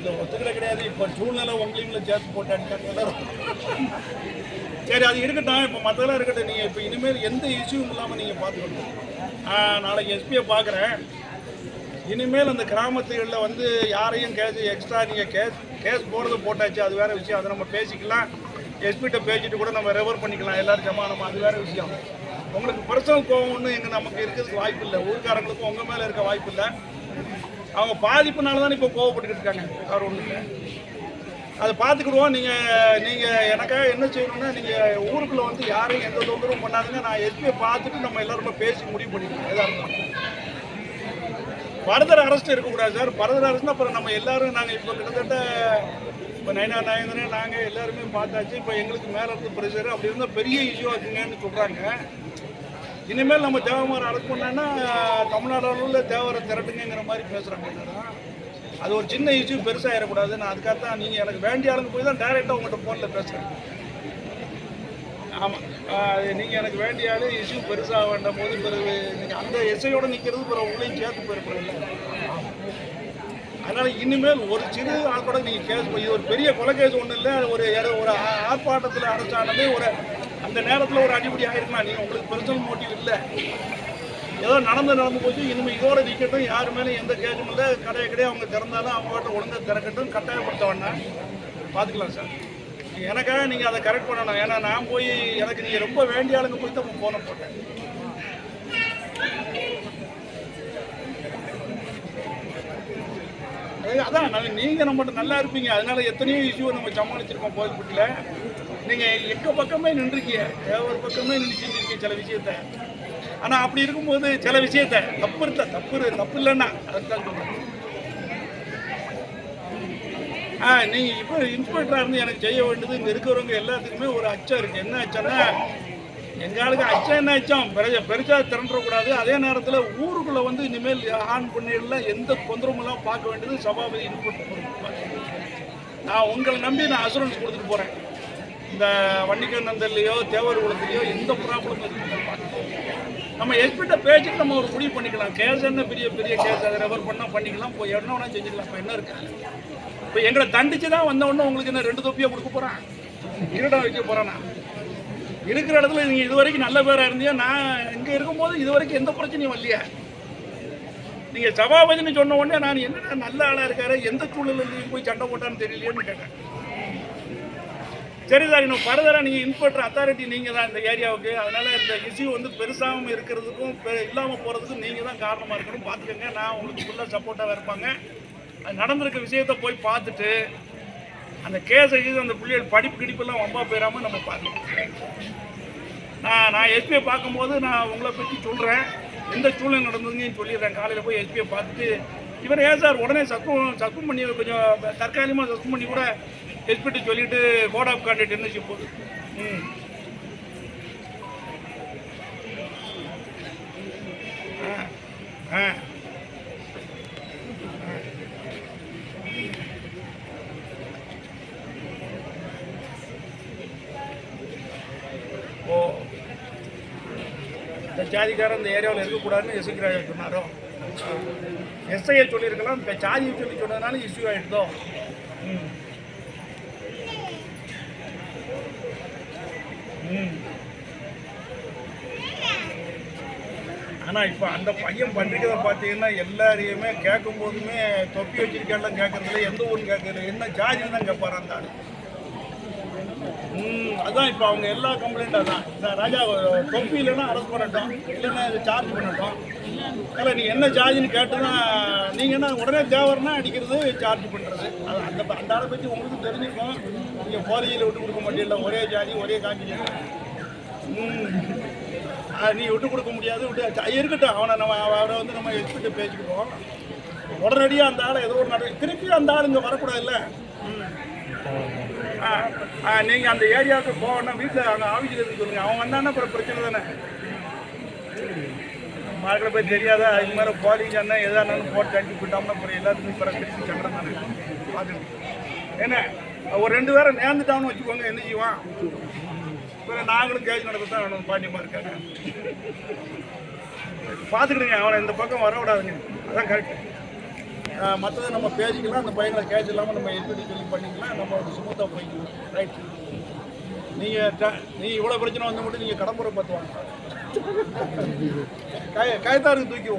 இல்லை ஒத்துக்கிற கிடையாது. இப்போ சூழ்நிலை உங்களையும் சேர்த்து போட்டு சரி அது இருக்கட்டும். இப்போ மற்றதெல்லாம் இருக்கட்டும். நீங்கள் இப்போ இனிமேல் எந்த இஷ்யூவும் இல்லாமல் நீங்கள் பார்த்துக்கணும். நாளைக்கு எஸ்பியை பார்க்குறேன். இனிமேல் அந்த கிராமத்துகளில் வந்து யாரையும் கேஸ் எக்ஸ்ட்ரா நீங்கள் கேஸ் கேஸ் போகிறது போட்டாச்சு. அது வேறு விஷயம். அதை நம்ம பேசிக்கலாம். எஸ்பிகிட்ட பேசிட்டு கூட நம்ம ரெஃபர் பண்ணிக்கலாம். எல்லாரும் சமானமாக அது வேறு விஷயம். உங்களுக்கு பர்சனல் கோவம் எங்கள் நமக்கு இருக்கிறதுக்கு வாய்ப்பு இல்லை. ஊருக்காரங்களுக்கும் உங்கள் மேலே இருக்க வாய்ப்பு இல்லை. அவங்க பாதிப்புனால தான் இப்போ கோவப்பட்டுக்கிட்டு இருக்காங்க. அவர் ஒன்றும் இல்லை. அதை பார்த்துக்கிடுவோம். நீங்கள் நீங்கள் எனக்காக என்ன செய்யணும்னா நீங்கள் ஊருக்குள்ளே வந்து யாரையும் எந்த தொந்தரவும் பண்ணாதுங்க. நான் எஸ்பியை பார்த்துட்டு நம்ம எல்லாருமே பேசி முடிவு பண்ணிக்கலாம் எதாக இருந்தாலும். பரதர் அரெஸ்ட் இருக்கக்கூடாது சார் பரதர் அரெஸ்ட்னா அப்புறம் நம்ம எல்லாரும் நாங்கள் இப்போ கிட்டத்தட்ட இப்போ நயனா நாயந்திரே நாங்கள் எல்லாருமே பார்த்தாச்சு. இப்போ எங்களுக்கு மேலே இருந்து ப்ரெஷர் அப்படி இருந்தால் பெரிய இஷ்யூ ஆகுங்கன்னு சொல்கிறாங்க இனிமேல் நம்ம தேவமரம் அரெஸ்ட் பண்ணோன்னா தமிழ்நாடு அளவில் தேவரை திரட்டுங்கிற மாதிரி பேசுகிறாங்க அது ஒரு சின்ன இஷ்யூ பெருசாகிடக்கூடாது நான் அதுக்காக தான் நீங்கள் எனக்கு வேண்டிய ஆளுங்க போய் தான் டைரெக்டாக உங்கள்கிட்ட ஃபோனில் பேசுகிறேன் ஆமாம் நீங்கள் எனக்கு வேண்டிய ஆள் இஷ்யூ பெருசாக வேண்டாம் போது பிறகு நீங்கள் அந்த இசையோடு நிற்கிறது பிறகு உங்களையும் சேர்த்து போயிருப்பில்ல அதனால் இனிமேல் ஒரு சிறு ஆள் கூட நீங்கள் கேஸ் இது ஒரு பெரிய கொலை கேஸ் ஒன்றும் இல்லை. ஒரு ஒரு ஆ- ஆர்ப்பாட்டத்தில் அடைச்சாலுமே ஒரு அந்த நேரத்தில் ஒரு அடிப்படை ஆயிருக்கலாம் நீங்கள் உங்களுக்கு பர்சனல் மோட்டிவ் இல்லை. ஏதோ நடந்து நடந்து போச்சு இனிமேல் இதோட நிற்கட்டும் யார் மேலே எந்த கேஜும் இல்லை. கடையை கடையை அவங்க திறந்தாலும் அவங்க கிட்ட ஒழுங்காக திறக்கட்டும். கட்டாயப்படுத்த வேண்டாம். பார்த்துக்கலாம் சார். எனக்காக நீங்கள் அதை கரெக்ட் பண்ணணும். ஏன்னா நான் போய் எனக்கு நீங்கள் ரொம்ப வேண்டிய ஆளுங்க போய் தான் ஃபோனை போட்டேன். அதான் நல்ல- நீங்க நம்மகிட்ட நல்லா இருப்பீங்க. அதனால எத்தனையோ இஷ்யூ நம்ம சமாளிச்சிருக்கோம். கோயில்பட்டியில் நீங்கள் எக்க பக்கமே நின்றுருக்கீங்க. ஒரு பக்கமே நின்று இருக்கீங்க சில விஷயத்த. ஆனால் அப்படி இருக்கும்போது சில விஷயத்த தப்பு இல்லை தப்பு தப்பு இல்லைன்னா அதுதான் சொல்றேன். ஆ நீங்கள் இப்போ இன்ஸ்பெக்டராக இருந்து எனக்கு செய்ய வேண்டியது இங்கே இருக்கிறவங்க எல்லாத்துக்குமே ஒரு அச்சம் இருக்குது என்ன அச்சம்னா எங்களுக்கு அச்சம் என்ன அச்சம்? பெரிய பெருசாக திரண்டக்கூடாது அதே நேரத்தில் ஊருக்குள்ளே வந்து இனிமேல் ஆண் பண்ணிடலாம் எந்த தொந்தரவும் பார்க்க வேண்டியது சபாபதி இன்ஸ்பெக்டர் நான் உங்களை நம்பி நான் அசூரன்ஸ் கொடுத்துட்டு போகிறேன் இந்த வண்டிக்கநந்தல்லையோ தேவர் குளத்துலையோ எந்த ப்ராப்ளமும் நம்ம எஸ்பிட்ட பேச்சுக்கு நம்ம ஒரு முடிவு பண்ணிக்கலாம். கேஸ் என்ன பெரிய பெரிய கேஸ் அதை ரெஃபர் பண்ணால் பண்ணிக்கலாம். போய் என்ன வேணால் செஞ்சுக்கலாம். இப்போ என்ன இருக்கு? இப்போ எங்களை தண்டிச்சு தான் வந்தவொடனே உங்களுக்கு என்ன ரெண்டு தொப்பியாக கொடுக்க போகிறான் இருடா வைக்க போகிறேன்னா இருக்கிற இடத்துல நீங்கள் இது வரைக்கும் நல்ல பேராக இருந்தியா? நான் இங்கே இருக்கும்போது இது வரைக்கும் எந்த பிரச்சனையும் வரலையா? நீங்கள் சபாபதினு சொன்ன உடனே நான் என்ன நல்ல ஆளாக இருக்காரு? எந்த சூழலில் போய் சண்டை போட்டான்னு தெரியலையேன்னு கேட்டேன். சரி சார் இன்னும் ஃபர்தராக நீங்கள் இன்ஸ்பெக்டர் அத்தாரிட்டி நீங்கள் தான் இந்த ஏரியாவுக்கு. அதனால் இந்த இஷ்யூ வந்து பெருசாகவும் இருக்கிறதுக்கும் இல்லாமல் போகிறதுக்கும் நீங்கள் தான் காரணமாக இருக்கணும். பார்த்துக்கோங்க நான் உங்களுக்கு ஃபுல்லாக சப்போர்ட்டாக இருப்பாங்க. அது நடந்திருக்க விஷயத்த போய் பார்த்துட்டு அந்த கேஸை இது அந்த பிள்ளைகள் படிப்பு கிடிப்பெல்லாம் வம்பா போயிடாமல் நம்ம பார்க்கணும் நான் நான் எஸ்பியை பார்க்கும்போது நான் உங்களை பற்றி சொல்கிறேன் எந்த சூழ்நிலை நடந்ததுன்னு சொல்லிடுறேன். காலையில் போய் எஸ்பியை பார்த்துட்டு இவர் ஏன் சார் உடனே சஸ்பெண்ட் சஸ்பெண்ட் பண்ணி கொஞ்சம் தற்காலிகமாக சஸ்பெண்ட் பண்ணி கூட எஸ்பிட்டு சொல்லிட்டு கோட் ஆஃப் கான்டாக்ட் இருந்துச்சு போது ம் ஆ ஆ ஓ. இந்த ஜாதிக்காரன் இந்த ஏரியாவில் இருக்கக்கூடாதுன்னு எஸ்ஐ சொன்னாரோ? எஸ்ஐயை சொல்லியிருக்கலாம் இப்போ ஜாதியை சொல்லி சொன்னதுனால இஷ்யூ ஆகிடுதோ ம். ஆனால் இப்போ அந்த பையன் பண்ணிக்கிறத பார்த்தீங்கன்னா எல்லாரையுமே கேட்கும் போதுமே தொப்பி வச்சிருக்கேன்லாம் கேட்கறதுல எந்த ஊர் கேட்கறது? என்ன ஜாதின்னு தான் கேட்பாரு அந்த ஆள். ம் அதான் இப்போ அவங்க எல்லா கம்ப்ளைண்ட்டாக தான் ராஜா தொப்பி இல்லைன்னா அரெஸ்ட் பண்ணட்டும். இல்லைன்னா சார்ஜ் பண்ணட்டும். இல்லை நீ என்ன சார்ஜ்னு கேட்டுனா நீங்கள் என்ன உடனே தேவைன்னா அடிக்கிறது சார்ஜ் பண்ணுறது அது அந்த அந்த ஆளை பற்றி உங்களுக்கு தெரிஞ்சிருக்கும் நீங்கள் போலியில் விட்டு கொடுக்க முடியல ஒரே ஜாதி ஒரே காஞ்சி ம். நீ விட்டு கொடுக்க முடியாது விட்டு இருக்கட்டும் அவனை நம்ம அவரை வந்து நம்ம எக்ஸ்பிட்டு பேசிக்கிட்டோம். உடனடியாக அந்த ஆளை ஏதோ ஒரு நட திருப்பி அந்த ஆள் இங்கே வரக்கூடாதுல்ல? இல்லை ஆ ஆ நீங்கள் அந்த ஏரியாவுக்கு போகணும் வீட்டில் அங்கே ஆஃபீஸில் இருந்து சொல்லுங்கள் அவன் வந்தான்னா அப்புறம் பிரச்சனை தானே? மார்க்கெட்டில் போய் தெரியாதா? இது மாதிரி போலீஸ் என்ன எதானாலும் போட்டு அடிச்சு போயிட்டோம்னா அப்புறம் எல்லாத்துக்கும் அப்புறம் திருப்பி சங்கடம் தானே பார்த்துக்கணும் என்ன? ஒரு ரெண்டு பேரும் நேர்ந்துட்டான்னு வச்சுக்கோங்க என்ன செய்வான்? அப்புறம் நாங்களும் கேஜ் நடத்த தான் வேணும் பாண்டியமாக இருக்காங்க பார்த்துக்கிடுங்க அவனை இந்த பக்கம் வரவிடாதுங்க. அதான் கரெக்ட் மற்றது நம்ம பேசிக்கலாம் அந்த பையனை கேஜ் இல்லாமல் நம்ம எப்படி சொல்லி பண்ணிக்கலாம் நம்ம ஒரு ஸ்மூத்தாக போய்க்கலாம். ரைட் நீங்கள் நீ இவ்வளோ பிரச்சனை வந்து மட்டும் நீங்கள் கடம்புரை பார்த்து வாங்க. काय काय तारीख तू घेऊ